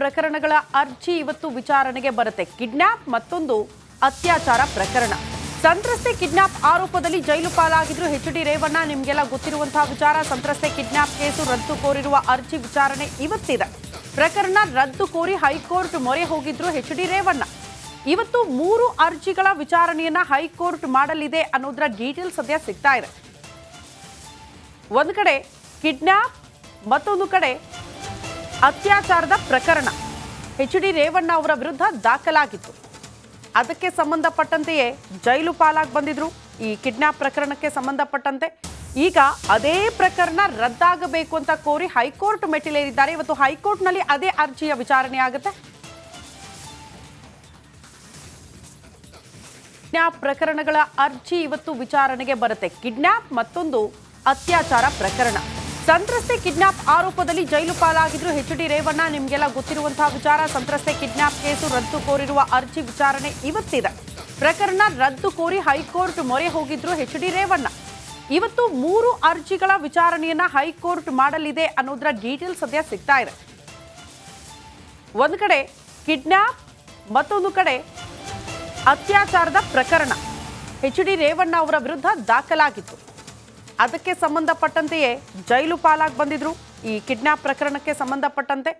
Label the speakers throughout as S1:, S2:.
S1: ಪ್ರಕರಣಗಳ ಅರ್ಜಿ ಇವತ್ತು ವಿಚಾರಣೆಗೆ ಬರುತ್ತೆ. ಕಿಡ್ನಾಪ್ ಮತ್ತೊಂದು ಅತ್ಯಾಚಾರ ಪ್ರಕರಣ. ಸಂತ್ರಸ್ತೆ ಕಿಡ್ನಾಪ್ ಆರೋಪದಲ್ಲಿ ಜೈಲು ಪಾಲಾಗಿದ್ರು ಎಚ್ ಡಿ ರೇವಣ್ಣ, ನಿಮ್ಗೆಲ್ಲ ಗೊತ್ತಿರುವಂತಹ ವಿಚಾರ. ಸಂತ್ರಸ್ತೆ ಕಿಡ್ನಾಪ್ ಕೇಸು ರದ್ದು ಕೋರಿರುವ ಅರ್ಜಿ ವಿಚಾರಣೆ ಇವತ್ತಿದೆ. ಪ್ರಕರಣ ರದ್ದು ಕೋರಿ ಹೈಕೋರ್ಟ್ ಮೊರೆ ಹೋಗಿದ್ರು ಎಚ್ ಡಿ ರೇವಣ್ಣ. ಇವತ್ತು ಮೂರು ಅರ್ಜಿಗಳ ವಿಚಾರಣೆಯನ್ನ ಹೈಕೋರ್ಟ್ ಮಾಡಲಿದೆ ಅನ್ನೋದರ ಡೀಟೇಲ್ ಸದ್ಯ ಸಿಗ್ತಾ ಇದೆ. ಒಂದು ಕಡೆ ಕಿಡ್ನಾಪ್, ಮತ್ತೊಂದು ಕಡೆ ಅತ್ಯಾಚಾರದ ಪ್ರಕರಣ. ಎಚ್ ಡಿ ರೇವಣ್ಣ ಅವರ ವಿರುದ್ಧ ದಾಖಲಾಗಿತ್ತು. ಅದಕ್ಕೆ ಸಂಬಂಧಪಟ್ಟಂತೆಯೇ ಜೈಲು ಪಾಲಾಗಿ ಬಂದಿದ್ರು. ಈ ಕಿಡ್ನಾಪ್ ಪ್ರಕರಣಕ್ಕೆ ಸಂಬಂಧಪಟ್ಟಂತೆ ಈಗ ಅದೇ ಪ್ರಕರಣ ರದ್ದಾಗಬೇಕು ಅಂತ ಕೋರಿ ಹೈಕೋರ್ಟ್ ಮೆಟ್ಟಿಲೇರಿದ್ದಾರೆ. ಇವತ್ತು ಹೈಕೋರ್ಟ್ನಲ್ಲಿ ಅದೇ ಅರ್ಜಿಯ ವಿಚಾರಣೆ ಆಗುತ್ತೆ. ಕಿಡ್ನಾಪ್ ಪ್ರಕರಣಗಳ ಅರ್ಜಿ ಇವತ್ತು ವಿಚಾರಣೆಗೆ ಬರುತ್ತೆ. ಕಿಡ್ನಾಪ್ ಮತ್ತೊಂದು ಅತ್ಯಾಚಾರ ಪ್ರಕರಣ. ಸಂತ್ರಸ್ತೆ ಕಿಡ್ನಾಪ್ ಆರೋಪದಲ್ಲಿ ಜೈಲು ಪಾಲಾಗಿದ್ರು ಎಚ್ ಡಿ ರೇವಣ್ಣ, ನಿಮ್ಗೆಲ್ಲ ಗೊತ್ತಿರುವಂತಹ ವಿಚಾರ. ಸಂತ್ರಸ್ತೆ ಕಿಡ್ನಾಪ್ ಕೇಸು ರದ್ದು ಕೋರಿರುವ ಅರ್ಜಿ ವಿಚಾರಣೆ ಇವತ್ತಿದೆ. ಪ್ರಕರಣ ರದ್ದು ಕೋರಿ ಹೈಕೋರ್ಟ್ ಮೊರೆ ಹೋಗಿದ್ರು ಎಚ್ ಡಿ ರೇವಣ್ಣ. ಇವತ್ತು ಮೂರು ಅರ್ಜಿಗಳ ವಿಚಾರಣೆಯನ್ನ ಹೈಕೋರ್ಟ್ ಮಾಡಲಿದೆ ಅನ್ನೋದರ ಡೀಟೇಲ್ ಸದ್ಯ ಸಿಗ್ತಾ ಇದೆ. ಒಂದು ಕಡೆ ಕಿಡ್ನಾಪ್, ಮತ್ತೊಂದು ಕಡೆ ಅತ್ಯಾಚಾರದ ಪ್ರಕರಣ. ಎಚ್ ಡಿ ರೇವಣ್ಣ ಅವರ ವಿರುದ್ಧ ದಾಖಲಾಗಿತ್ತು. ಅದಕ್ಕೆ ಸಂಬಂಧಪಟ್ಟಂತೆಯೇ ಜೈಲು ಪಾಲಾಗಿ ಬಂದಿದ್ರು. ಈ ಕಿಡ್ನಾಪ್ ಪ್ರಕರಣಕ್ಕೆ ಸಂಬಂಧಪಟ್ಟಂತೆ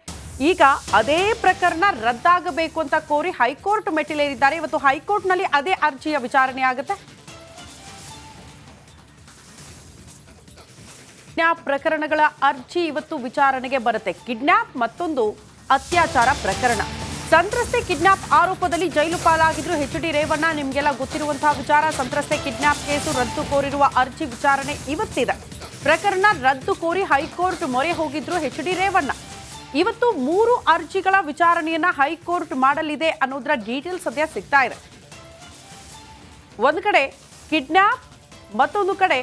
S1: ಈಗ ಅದೇ ಪ್ರಕರಣ ರದ್ದಾಗಬೇಕು ಅಂತ ಕೋರಿ ಹೈಕೋರ್ಟ್ ಮೆಟ್ಟಿಲೇರಿದ್ದಾರೆ. ಇವತ್ತು ಹೈಕೋರ್ಟ್ನಲ್ಲಿ ಅದೇ ಅರ್ಜಿಯ ವಿಚಾರಣೆ ಆಗುತ್ತೆ. ಕಿಡ್ನಾಪ್ ಪ್ರಕರಣಗಳ ಅರ್ಜಿ ಇವತ್ತು ವಿಚಾರಣೆಗೆ ಬರುತ್ತೆ. ಕಿಡ್ನಾಪ್ ಮತ್ತೊಂದು ಅತ್ಯಾಚಾರ ಪ್ರಕರಣ. ಸಂತ್ರಸ್ತೆ ಕಿಡ್ನಾಪ್ ಆರೋಪದಲ್ಲಿ ಜೈಲು ಪಾಲಾಗಿದ್ರು ಎಚ್ ಡಿ ರೇವಣ್ಣ, ನಿಮ್ಗೆಲ್ಲ ಗೊತ್ತಿರುವಂತಹ ವಿಚಾರ. ಸಂತ್ರಸ್ತೆ ಕಿಡ್ನಾಪ್ ಕೇಸು ರದ್ದು ಕೋರಿರುವ ಅರ್ಜಿ ವಿಚಾರಣೆ ಇವತ್ತಿದೆ. ಪ್ರಕರಣ ರದ್ದು ಕೋರಿ ಹೈಕೋರ್ಟ್ ಮೊರೆ ಹೋಗಿದ್ರು ಎಚ್ ಡಿ ರೇವಣ್ಣ. ಇವತ್ತು ಮೂರು ಅರ್ಜಿಗಳ ವಿಚಾರಣೆಯನ್ನ ಹೈಕೋರ್ಟ್ ಮಾಡಲಿದೆ ಅನ್ನೋದರ ಡೀಟೇಲ್ ಸದ್ಯ ಸಿಗ್ತಾ ಇದೆ. ಒಂದು ಕಡೆ ಕಿಡ್ನಾಪ್, ಮತ್ತೊಂದು ಕಡೆ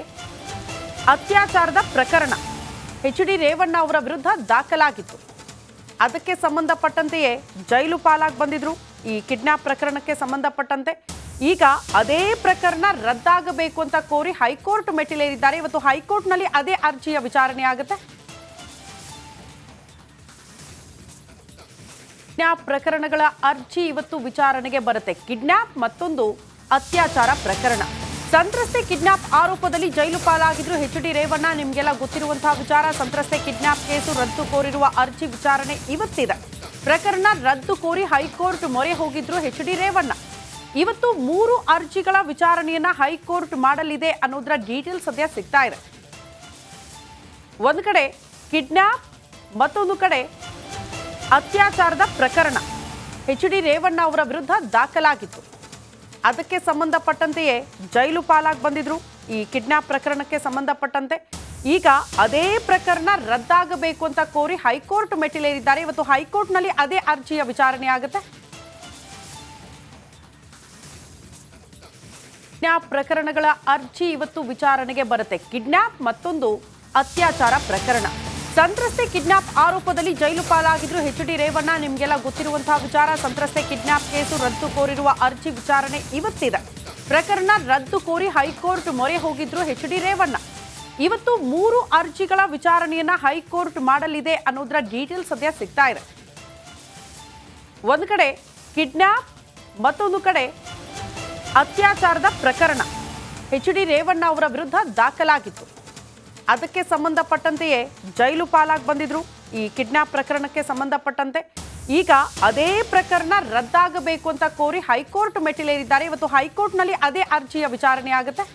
S1: ಅತ್ಯಾಚಾರದ ಪ್ರಕರಣ. ಎಚ್ ಡಿ ರೇವಣ್ಣ ಅವರ ವಿರುದ್ಧ ದಾಖಲಾಗಿತ್ತು. ಅದಕ್ಕೆ ಸಂಬಂಧಪಟ್ಟಂತೆಯೇ ಜೈಲು ಪಾಲಾಗಿ ಬಂದಿದ್ರು. ಈ ಕಿಡ್ನಾಪ್ ಪ್ರಕರಣಕ್ಕೆ ಸಂಬಂಧಪಟ್ಟಂತೆ ಈಗ ಅದೇ ಪ್ರಕರಣ ರದ್ದಾಗಬೇಕು ಅಂತ ಕೋರಿ ಹೈಕೋರ್ಟ್ ಮೆಟ್ಟಿಲೇರಿದ್ದಾರೆ. ಇವತ್ತು ಹೈಕೋರ್ಟ್ನಲ್ಲಿ ಅದೇ ಅರ್ಜಿಯ ವಿಚಾರಣೆ ಆಗುತ್ತೆ. ಕಿಡ್ನಾಪ್ ಪ್ರಕರಣಗಳ ಅರ್ಜಿ ಇವತ್ತು ವಿಚಾರಣೆಗೆ ಬರುತ್ತೆ. ಕಿಡ್ನಾಪ್ ಮತ್ತೊಂದು ಅತ್ಯಾಚಾರ ಪ್ರಕರಣ. ಸಂತ್ರಸ್ತೆ ಕಿಡ್ನಾಪ್ ಆರೋಪದಲ್ಲಿ ಜೈಲು ಪಾಲಾಗಿದ್ರು ಎಚ್ ಡಿ ರೇವಣ್ಣ, ನಿಮಗೆಲ್ಲ ಗೊತ್ತಿರುವಂತಹ ವಿಚಾರ. ಸಂತ್ರಸ್ತೆ ಕಿಡ್ನಾಪ್ ಕೇಸು ರದ್ದು ಕೋರಿರುವ ಅರ್ಜಿ ವಿಚಾರಣೆ ಇವತ್ತಿದೆ. ಪ್ರಕರಣ ರದ್ದು ಕೋರಿ ಹೈಕೋರ್ಟ್ ಮೊರೆ ಹೋಗಿದ್ರು ಎಚ್ ಡಿ ರೇವಣ್ಣ. ಇವತ್ತು ಮೂರು ಅರ್ಜಿಗಳ ವಿಚಾರಣೆಯನ್ನ ಹೈಕೋರ್ಟ್ ಮಾಡಲಿದೆ ಅನ್ನೋದರ ಡೀಟೇಲ್ ಸದ್ಯ ಸಿಗ್ತಾ ಇದೆ. ಒಂದು ಕಡೆ ಕಿಡ್ನಾಪ್, ಮತ್ತೊಂದು ಕಡೆ ಅತ್ಯಾಚಾರದ ಪ್ರಕರಣ. ಎಚ್ ಡಿ ರೇವಣ್ಣ ಅವರ ವಿರುದ್ಧ ದಾಖಲಾಗಿತ್ತು. ಅದಕ್ಕೆ ಸಂಬಂಧಪಟ್ಟಂತೆಯೇ ಜೈಲು ಪಾಲಾಗಿ ಬಂದಿದ್ರು. ಈ ಕಿಡ್ನಾಪ್ ಪ್ರಕರಣಕ್ಕೆ ಸಂಬಂಧಪಟ್ಟಂತೆ ಈಗ ಅದೇ ಪ್ರಕರಣ ರದ್ದಾಗಬೇಕು ಅಂತ ಕೋರಿ ಹೈಕೋರ್ಟ್ ಮೆಟ್ಟಿಲೇರಿದ್ದಾರೆ. ಇವತ್ತು ಹೈಕೋರ್ಟ್ನಲ್ಲಿ ಅದೇ ಅರ್ಜಿಯ ವಿಚಾರಣೆ ಆಗುತ್ತೆ. ಕಿಡ್ನಾಪ್ ಪ್ರಕರಣಗಳ ಅರ್ಜಿ ಇವತ್ತು ವಿಚಾರಣೆಗೆ ಬರುತ್ತೆ. ಕಿಡ್ನಾಪ್ ಮತ್ತೊಂದು ಅತ್ಯಾಚಾರ ಪ್ರಕರಣ. ಸಂತ್ರಸ್ತೆ ಕಿಡ್ನಾಪ್ ಆರೋಪದಲ್ಲಿ ಜೈಲು ಪಾಲಾಗಿದ್ರು ಎಚ್ ಡಿ ರೇವಣ್ಣ, ನಿಮ್ಗೆಲ್ಲ ಗೊತ್ತಿರುವಂತಹ ವಿಚಾರ. ಸಂತ್ರಸ್ತೆ ಕಿಡ್ನಾಪ್ ಕೇಸು ರದ್ದು ಕೋರಿರುವ ಅರ್ಜಿ ವಿಚಾರಣೆ ಇವತ್ತಿದೆ. ಪ್ರಕರಣ ರದ್ದು ಕೋರಿ ಹೈಕೋರ್ಟ್ ಮೊರೆ ಹೋಗಿದ್ರು ಎಚ್ ಡಿ ರೇವಣ್ಣ. ಇವತ್ತು ಮೂರು ಅರ್ಜಿಗಳ ವಿಚಾರಣೆಯನ್ನ ಹೈಕೋರ್ಟ್ ಮಾಡಲಿದೆ ಅನ್ನೋದರ ಡೀಟೇಲ್ ಸದ್ಯ ಸಿಗ್ತಾ ಇದೆ. ಒಂದು ಕಡೆ ಕಿಡ್ನಾಪ್, ಮತ್ತೊಂದು ಕಡೆ ಅತ್ಯಾಚಾರದ ಪ್ರಕರಣ. ಎಚ್ ಡಿ ರೇವಣ್ಣ ಅವರ ವಿರುದ್ಧ ದಾಖಲಾಗಿತ್ತು. ಅದಕ್ಕೆ ಸಂಬಂಧಪಟ್ಟಂತೆಯೇ ಜೈಲು ಪಾಲಾಗಿ ಬಂದಿದ್ರು. ಈ ಕಿಡ್ನಾಪ್ ಪ್ರಕರಣಕ್ಕೆ ಸಂಬಂಧಪಟ್ಟಂತೆ ಈಗ ಅದೇ ಪ್ರಕರಣ ರದ್ದಾಗಬೇಕು ಅಂತ ಕೋರಿ ಹೈಕೋರ್ಟ್ ಮೆಟ್ಟಿಲೇರಿದ್ದಾರೆ. ಇವತ್ತು ಹೈಕೋರ್ಟ್ನಲ್ಲಿ ಅದೇ ಅರ್ಜಿಯ ವಿಚಾರಣೆ ಆಗುತ್ತೆ.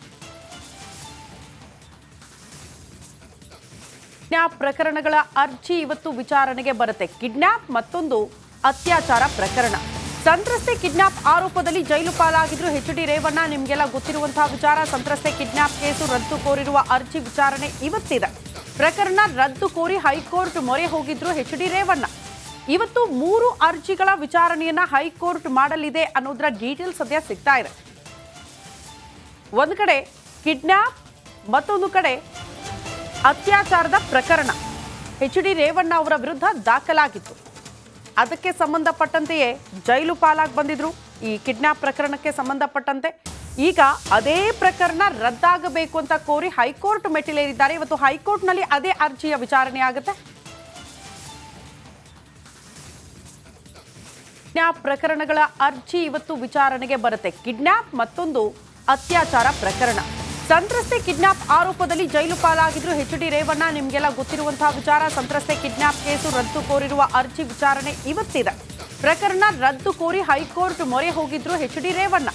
S1: ಕಿಡ್ನಾಪ್ ಪ್ರಕರಣಗಳ ಅರ್ಜಿ ಇವತ್ತು ವಿಚಾರಣೆಗೆ ಬರುತ್ತೆ. ಕಿಡ್ನಾಪ್ ಮತ್ತೊಂದು ಅತ್ಯಾಚಾರ ಪ್ರಕರಣ. ಸಂತ್ರಸ್ತೆ ಕಿಡ್ನಾಪ್ ಆರೋಪದಲ್ಲಿ ಜೈಲು ಪಾಲಾಗಿದ್ರು ಎಚ್ ಡಿ ರೇವಣ್ಣ, ನಿಮ್ಗೆಲ್ಲ ಗೊತ್ತಿರುವಂತಹ ವಿಚಾರ. ಸಂತ್ರಸ್ತೆ ಕಿಡ್ನಾಪ್ ಕೇಸು ರದ್ದು ಕೋರಿರುವ ಅರ್ಜಿ ವಿಚಾರಣೆ ಇವತ್ತಿದೆ. ಪ್ರಕರಣ ರದ್ದು ಕೋರಿ ಹೈಕೋರ್ಟ್ ಮೊರೆ ಹೋಗಿದ್ರು ಎಚ್ ಡಿ ರೇವಣ್ಣ. ಇವತ್ತು ಮೂರು ಅರ್ಜಿಗಳ ವಿಚಾರಣೆಯನ್ನ ಹೈಕೋರ್ಟ್ ಮಾಡಲಿದೆ ಅನ್ನೋದರ ಡೀಟೇಲ್ ಸದ್ಯ ಸಿಗ್ತಾ ಇದೆ. ಒಂದು ಕಡೆ ಕಿಡ್ನಾಪ್, ಮತ್ತೊಂದು ಕಡೆ ಅತ್ಯಾಚಾರದ ಪ್ರಕರಣ. ಎಚ್ ಡಿ ರೇವಣ್ಣ ಅವರ ವಿರುದ್ಧ ದಾಖಲಾಗಿತ್ತು. ಅದಕ್ಕೆ ಸಂಬಂಧಪಟ್ಟಂತೆಯೇ ಜೈಲು ಪಾಲಾಗಿ ಬಂದಿದ್ರು. ಈ ಕಿಡ್ನಾಪ್ ಪ್ರಕರಣಕ್ಕೆ ಸಂಬಂಧಪಟ್ಟಂತೆ ಈಗ ಅದೇ ಪ್ರಕರಣ ರದ್ದಾಗಬೇಕು ಅಂತ ಕೋರಿ ಹೈಕೋರ್ಟ್ ಮೆಟ್ಟಿಲೇರಿದ್ದಾರೆ. ಇವತ್ತು ಹೈಕೋರ್ಟ್ನಲ್ಲಿ ಅದೇ ಅರ್ಜಿಯ ವಿಚಾರಣೆ ಆಗುತ್ತೆ. ಕಿಡ್ನಾಪ್ ಪ್ರಕರಣಗಳ ಅರ್ಜಿ ಇವತ್ತು ವಿಚಾರಣೆಗೆ ಬರುತ್ತೆ. ಕಿಡ್ನಾಪ್ ಮತ್ತೊಂದು ಅತ್ಯಾಚಾರ ಪ್ರಕರಣ. ಸಂತ್ರಸ್ತೆ ಕಿಡ್ನಾಪ್ ಆರೋಪದಲ್ಲಿ ಜೈಲು ಪಾಲಾಗಿದ್ರು ಎಚ್ ಡಿ ರೇವಣ್ಣ, ನಿಮ್ಗೆಲ್ಲ ಗೊತ್ತಿರುವಂತಹ ವಿಚಾರ. ಸಂತ್ರಸ್ತೆ ಕಿಡ್ನಾಪ್ ಕೇಸು ರದ್ದು ಕೋರಿರುವ ಅರ್ಜಿ ವಿಚಾರಣೆ ಇವತ್ತಿದೆ. ಪ್ರಕರಣ ರದ್ದು ಕೋರಿ ಹೈಕೋರ್ಟ್ ಮೊರೆ ಹೋಗಿದ್ರು ಎಚ್ ಡಿ ರೇವಣ್ಣ.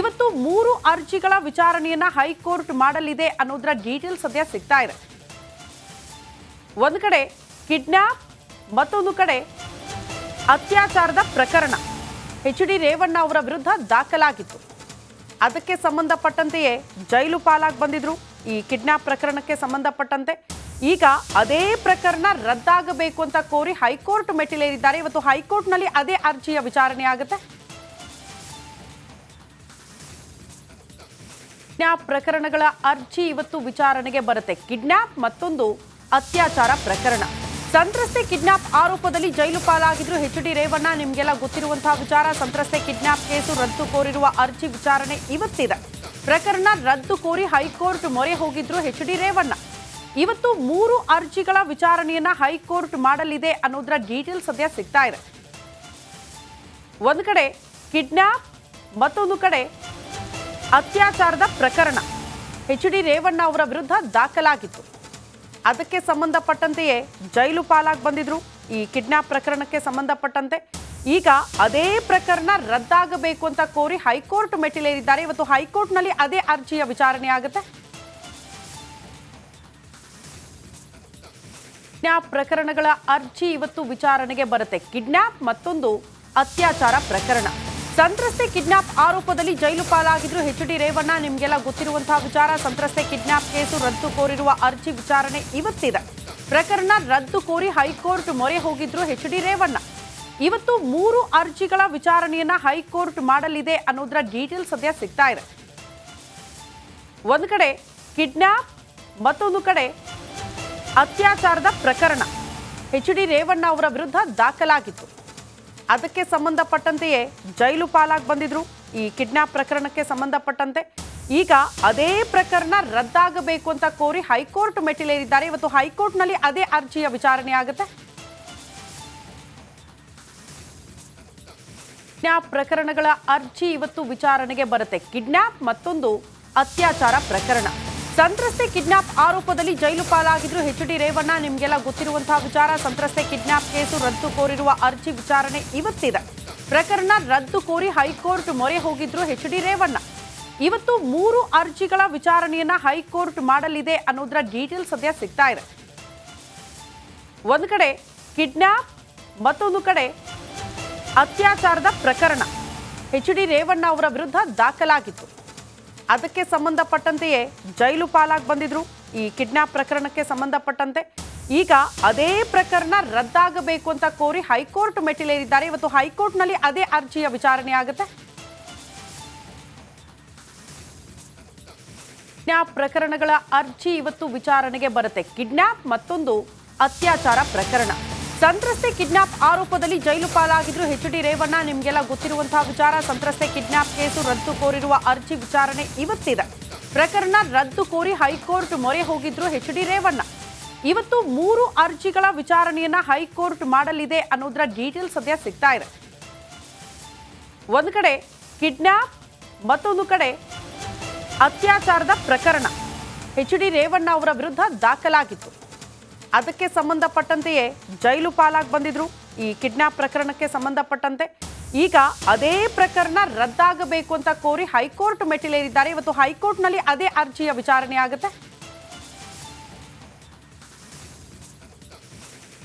S1: ಇವತ್ತು ಮೂರು ಅರ್ಜಿಗಳ ವಿಚಾರಣೆಯನ್ನ ಹೈಕೋರ್ಟ್ ಮಾಡಲಿದೆ ಅನ್ನೋದರ ಡೀಟೇಲ್ಸ್ ಸದ್ಯ ಸಿಗ್ತಾ ಇದೆ. ಒಂದು ಕಡೆ ಕಿಡ್ನಾಪ್, ಮತ್ತೊಂದು ಕಡೆ ಅತ್ಯಾಚಾರದ ಪ್ರಕರಣ. ಎಚ್ ಡಿ ರೇವಣ್ಣ ಅವರ ವಿರುದ್ಧ ದಾಖಲಾಗಿತ್ತು. ಅದಕ್ಕೆ ಸಂಬಂಧಪಟ್ಟಂತೆಯೇ ಜೈಲು ಪಾಲಾಗಿ ಬಂದಿದ್ರು. ಈ ಕಿಡ್ನಾಪ್ ಪ್ರಕರಣಕ್ಕೆ ಸಂಬಂಧಪಟ್ಟಂತೆ ಈಗ ಅದೇ ಪ್ರಕರಣ ರದ್ದಾಗಬೇಕು ಅಂತ ಕೋರಿ ಹೈಕೋರ್ಟ್ ಮೆಟ್ಟಿಲೇರಿದ್ದಾರೆ. ಇವತ್ತು ಹೈಕೋರ್ಟ್ನಲ್ಲಿ ಅದೇ ಅರ್ಜಿಯ ವಿಚಾರಣೆ ಆಗುತ್ತೆ. ಕಿಡ್ನಾಪ್ ಪ್ರಕರಣಗಳ ಅರ್ಜಿ ಇವತ್ತು ವಿಚಾರಣೆಗೆ ಬರುತ್ತೆ. ಕಿಡ್ನಾಪ್ ಮತ್ತೊಂದು ಅತ್ಯಾಚಾರ ಪ್ರಕರಣ. ಸಂತ್ರಸ್ತೆ ಕಿಡ್ನಾಪ್ ಆರೋಪದಲ್ಲಿ ಜೈಲು ಪಾಲಾಗಿದ್ರು ಎಚ್ ಡಿ ರೇವಣ್ಣ, ನಿಮ್ಗೆಲ್ಲ ಗೊತ್ತಿರುವಂತಹ ವಿಚಾರ. ಸಂತ್ರಸ್ತೆ ಕಿಡ್ನಾಪ್ ಕೇಸು ರದ್ದು ಕೋರಿರುವ ಅರ್ಜಿ ವಿಚಾರಣೆ ಇವತ್ತಿದೆ. ಪ್ರಕರಣ ರದ್ದು ಕೋರಿ ಹೈಕೋರ್ಟ್ ಮೊರೆ ಹೋಗಿದ್ರು ಎಚ್ ಡಿ ರೇವಣ್ಣ. ಇವತ್ತು ಮೂರು ಅರ್ಜಿಗಳ ವಿಚಾರಣೆಯನ್ನ ಹೈಕೋರ್ಟ್ ಮಾಡಲಿದೆ ಅನ್ನೋದರ ಡೀಟೇಲ್ ಸದ್ಯ ಸಿಗ್ತಾ ಇದೆ. ಒಂದು ಕಡೆ ಕಿಡ್ನಾಪ್, ಮತ್ತೊಂದು ಕಡೆ ಅತ್ಯಾಚಾರದ ಪ್ರಕರಣ. ಎಚ್ ಡಿ ರೇವಣ್ಣ ಅವರ ವಿರುದ್ಧ ದಾಖಲಾಗಿತ್ತು. ಅದಕ್ಕೆ ಸಂಬಂಧಪಟ್ಟಂತೆಯೇ ಜೈಲು ಪಾಲಾಗಿ ಬಂದಿದ್ರು. ಈ ಕಿಡ್ನಾಪ್ ಪ್ರಕರಣಕ್ಕೆ ಸಂಬಂಧಪಟ್ಟಂತೆ ಈಗ ಅದೇ ಪ್ರಕರಣ ರದ್ದಾಗಬೇಕು ಅಂತ ಕೋರಿ ಹೈಕೋರ್ಟ್ ಮೆಟ್ಟಿಲೇರಿದ್ದಾರೆ. ಇವತ್ತು ಹೈಕೋರ್ಟ್ನಲ್ಲಿ ಅದೇ ಅರ್ಜಿಯ ವಿಚಾರಣೆ ಆಗುತ್ತೆ. ಕಿಡ್ನಾಪ್ ಪ್ರಕರಣಗಳ ಅರ್ಜಿ ಇವತ್ತು ವಿಚಾರಣೆಗೆ ಬರುತ್ತೆ. ಕಿಡ್ನಾಪ್ ಮತ್ತೊಂದು ಅತ್ಯಾಚಾರ ಪ್ರಕರಣ. ಸಂತ್ರಸ್ತೆ ಕಿಡ್ನಾಪ್ ಆರೋಪದಲ್ಲಿ ಜೈಲು ಪಾಲಾಗಿದ್ರು ಎಚ್ ಡಿ ರೇವಣ್ಣ, ನಿಮಗೆಲ್ಲ ಗೊತ್ತಿರುವಂತಹ ವಿಚಾರ. ಸಂತ್ರಸ್ತೆ ಕಿಡ್ನಾಪ್ ಕೇಸು ರದ್ದು ಕೋರಿರುವ ಅರ್ಜಿ ವಿಚಾರಣೆ ಇವತ್ತಿದೆ. ಪ್ರಕರಣ ರದ್ದು ಕೋರಿ ಹೈಕೋರ್ಟ್ ಮೊರೆ ಹೋಗಿದ್ರು ಎಚ್ ಡಿ ರೇವಣ್ಣ. ಇವತ್ತು ಮೂರು ಅರ್ಜಿಗಳ ವಿಚಾರಣೆಯನ್ನ ಹೈಕೋರ್ಟ್ ಮಾಡಲಿದೆ ಅನ್ನೋದರ ಡೀಟೇಲ್ಸ್ ಸದ್ಯ ಸಿಗ್ತಾ ಇದೆ. ಒಂದು ಕಡೆ ಕಿಡ್ನಾಪ್, ಮತ್ತೊಂದು ಕಡೆ ಅತ್ಯಾಚಾರದ ಪ್ರಕರಣ. ಎಚ್ ಡಿ ರೇವಣ್ಣ ಅವರ ವಿರುದ್ಧ ದಾಖಲಾಗಿತ್ತು. ಅದಕ್ಕೆ ಸಂಬಂಧಪಟ್ಟಂತೆಯೇ ಜೈಲು ಪಾಲಾಗಿ ಬಂದಿದ್ರು. ಈ ಕಿಡ್ನಾಪ್ ಪ್ರಕರಣಕ್ಕೆ ಸಂಬಂಧಪಟ್ಟಂತೆ ಈಗ ಅದೇ ಪ್ರಕರಣ ರದ್ದಾಗಬೇಕು ಅಂತ ಕೋರಿ ಹೈಕೋರ್ಟ್ ಮೆಟ್ಟಿಲೇರಿದ್ದಾರೆ. ಇವತ್ತು ಹೈಕೋರ್ಟ್ನಲ್ಲಿ ಅದೇ ಅರ್ಜಿಯ ವಿಚಾರಣೆ ಆಗುತ್ತೆ. ಕಿಡ್ನಾಪ್ ಪ್ರಕರಣಗಳ ಅರ್ಜಿ ಇವತ್ತು ವಿಚಾರಣೆಗೆ ಬರುತ್ತೆ. ಕಿಡ್ನಾಪ್ ಮತ್ತೊಂದು ಅತ್ಯಾಚಾರ ಪ್ರಕರಣ. ಸಂತ್ರಸ್ತೆ ಕಿಡ್ನಾಪ್ ಆರೋಪದಲ್ಲಿ ಜೈಲು ಪಾಲಾಗಿದ್ರು ಎಚ್ ಡಿ ರೇವಣ್ಣ, ನಿಮಗೆಲ್ಲ ಗೊತ್ತಿರುವಂತಹ ವಿಚಾರ. ಸಂತ್ರಸ್ತೆ ಕಿಡ್ನಾಪ್ ಕೇಸು ರದ್ದು ಕೋರಿರುವ ಅರ್ಜಿ ವಿಚಾರಣೆ ಇವತ್ತಿದೆ. ಪ್ರಕರಣ ರದ್ದು ಕೋರಿ ಹೈಕೋರ್ಟ್ ಮೊರೆ ಹೋಗಿದ್ರು ಎಚ್ ಡಿ ರೇವಣ್ಣ. ಇವತ್ತು ಮೂರು ಅರ್ಜಿಗಳ ವಿಚಾರಣೆಯನ್ನ ಹೈಕೋರ್ಟ್ ಮಾಡಲಿದೆ ಅನ್ನೋದರ ಡೀಟೇಲ್ ಸದ್ಯ ಸಿಗ್ತಾ ಇದೆ. ಒಂದು ಕಡೆ ಕಿಡ್ನಾಪ್, ಮತ್ತೊಂದು ಕಡೆ ಅತ್ಯಾಚಾರದ ಪ್ರಕರಣ. ಎಚ್ ಡಿ ರೇವಣ್ಣ ಅವರ ವಿರುದ್ಧ ದಾಖಲಾಗಿತ್ತು. ಅದಕ್ಕೆ ಸಂಬಂಧಪಟ್ಟಂತೆಯೇ ಜೈಲು ಪಾಲಾಗಿ ಬಂದಿದ್ರು. ಈ ಕಿಡ್ನಾಪ್ ಪ್ರಕರಣಕ್ಕೆ ಸಂಬಂಧಪಟ್ಟಂತೆ ಈಗ ಅದೇ ಪ್ರಕರಣ ರದ್ದಾಗಬೇಕು ಅಂತ ಕೋರಿ ಹೈಕೋರ್ಟ್ ಮೆಟ್ಟಿಲೇರಿದ್ದಾರೆ. ಇವತ್ತು ಹೈಕೋರ್ಟ್ನಲ್ಲಿ ಅದೇ ಅರ್ಜಿಯ ವಿಚಾರಣೆ ಆಗುತ್ತೆ. ಕಿಡ್ನಾಪ್ ಪ್ರಕರಣಗಳ ಅರ್ಜಿ ಇವತ್ತು ವಿಚಾರಣೆಗೆ ಬರುತ್ತೆ. ಕಿಡ್ನಾಪ್ ಮತ್ತೊಂದು ಅತ್ಯಾಚಾರ ಪ್ರಕರಣ. ಸಂತ್ರಸ್ತೆ ಕಿಡ್ನಾಪ್ ಆರೋಪದಲ್ಲಿ ಜೈಲು ಪಾಲಾಗಿದ್ರು ಎಚ್ ಡಿ ರೇವಣ್ಣ, ನಿಮಗೆಲ್ಲ ಗೊತ್ತಿರುವಂತಹ ವಿಚಾರ. ಸಂತ್ರಸ್ತೆ ಕಿಡ್ನಾಪ್ ಕೇಸು ರದ್ದು ಕೋರಿರುವ ಅರ್ಜಿ ವಿಚಾರಣೆ ಇವತ್ತಿದೆ. ಪ್ರಕರಣ ರದ್ದು ಕೋರಿ ಹೈಕೋರ್ಟ್ ಮೊರೆ ಹೋಗಿದ್ರು ಎಚ್ ಡಿ ರೇವಣ್ಣ. ಇವತ್ತು ಮೂರು ಅರ್ಜಿಗಳ ವಿಚಾರಣೆಯನ್ನ ಹೈಕೋರ್ಟ್ ಮಾಡಲಿದೆ ಅನ್ನೋದರ ಡೀಟೇಲ್ಸ್ ಸದ್ಯ ಸಿಗ್ತಾ ಇದೆ. ಒಂದು ಕಡೆ ಕಿಡ್ನಾಪ್, ಮತ್ತೊಂದು ಕಡೆ ಅತ್ಯಾಚಾರದ ಪ್ರಕರಣ. ಎಚ್ ಡಿ ರೇವಣ್ಣ ಅವರ ವಿರುದ್ಧ ದಾಖಲಾಗಿತ್ತು. ಅದಕ್ಕೆ ಸಂಬಂಧಪಟ್ಟಂತೆಯೇ ಜೈಲು ಪಾಲಾಗಿ ಬಂದಿದ್ರು. ಈ ಕಿಡ್ನಾಪ್ ಪ್ರಕರಣಕ್ಕೆ ಸಂಬಂಧಪಟ್ಟಂತೆ ಈಗ ಅದೇ ಪ್ರಕರಣ ರದ್ದಾಗಬೇಕು ಅಂತ ಕೋರಿ ಹೈಕೋರ್ಟ್ ಮೆಟ್ಟಿಲೇರಿದ್ದಾರೆ. ಇವತ್ತು ಹೈಕೋರ್ಟ್ನಲ್ಲಿ ಅದೇ ಅರ್ಜಿಯ ವಿಚಾರಣೆ ಆಗುತ್ತೆ.